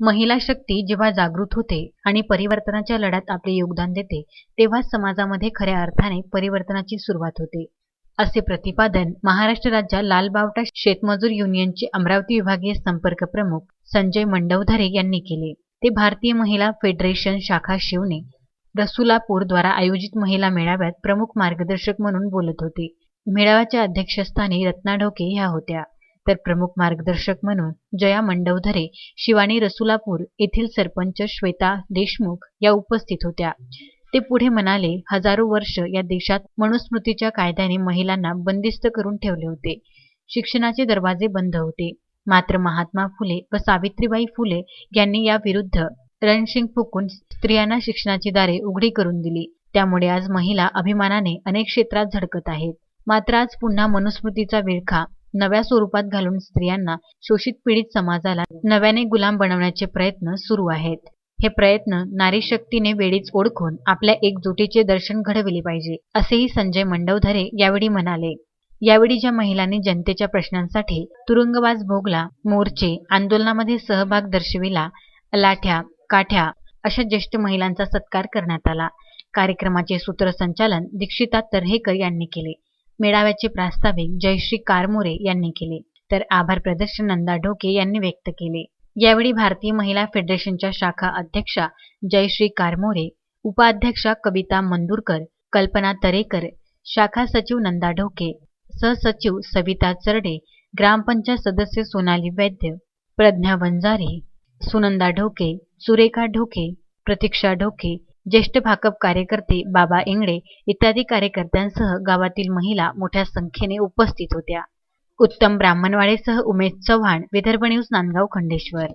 महिला शक्ती जेव्हा जागृत होते आणि परिवर्तनाच्या लढ्यात आपले योगदान देते तेव्हाच समाजामध्ये खऱ्या अर्थाने परिवर्तनाची सुरुवात होते. असे प्रतिपादन महाराष्ट्र राज्यात लाल बावटा शेतमजूर युनियनचे अमरावती विभागीय संपर्क प्रमुख संजय मंडवधरे यांनी केले. ते भारतीय महिला फेडरेशन शाखा शिवणे रसुलापूर द्वारा आयोजित महिला मेळाव्यात प्रमुख मार्गदर्शक म्हणून बोलत होते. मेळाव्याच्या अध्यक्षस्थानी रत्ना ढोके ह्या होत्या. तर प्रमुख मार्गदर्शक म्हणून जया मंडवधरे शिवानी रसुलापूर येथील सरपंच श्वेता देशमुख या उपस्थित होत्या. ते पुढे म्हणाले हजारो वर्ष या देशात मनुस्मृतीच्या कायद्याने महिलांना बंदिस्त करून ठेवले होते. शिक्षणाचे दरवाजे बंद होते. मात्र महात्मा फुले व सावित्रीबाई फुले यांनी या विरुद्ध रणशिंग फुकून स्त्रियांना शिक्षणाची दारे उघडी करून दिली. त्यामुळे आज महिला अभिमानाने अनेक क्षेत्रात झळकत आहेत. मात्र आज पुन्हा मनुस्मृतीचा विळखा नव्या स्वरूपात घालून स्त्रियांना शोषित पीडित समाजाला नव्याने गुलाम बनवण्याचे प्रयत्न सुरू आहेत. हे प्रयत्न नारी शक्तीने वेळीच ओळखून आपल्या एकजुटीचे दर्शन घडविले पाहिजे असेही संजय मंडवधरे यावेळी म्हणाले. यावेळी ज्या महिलांनी जनतेच्या प्रश्नांसाठी तुरुंगवास भोगला मोर्चे आंदोलनामध्ये सहभाग दर्शविला लाठ्या काठ्या अशा ज्येष्ठ महिलांचा सत्कार करण्यात आला. कार्यक्रमाचे सूत्रसंचालन दीक्षिता तर्हेकर यांनी केले. मेळाव्याचे प्रास्ताविक जयश्री कारमोरे यांनी केले. तर आभार प्रदर्शन नंदा ढोके यांनी व्यक्त केले. यावेळी भारतीय महिला फेडरेशनच्या शाखा अध्यक्षा जयश्री कारमोरे उपाध्यक्षा कविता मंदुरकर कल्पना तरेकर शाखा सचिव नंदा ढोके सहसचिव सविता चरडे ग्रामपंचायत सदस्य सोनाली वैद्य प्रज्ञा वंजारे सुनंदा ढोके सुरेखा ढोके प्रतीक्षा ढोके ज्येष्ठ भाकप कार्यकर्ते बाबा इंगडे इत्यादी कार्यकर्त्यांसह गावातील महिला मोठ्या संख्येने उपस्थित होत्या. उत्तम ब्राह्मणवाडेसह उमेश चव्हाण विदर्भ न्यूज नांदगाव खंडेश्वर.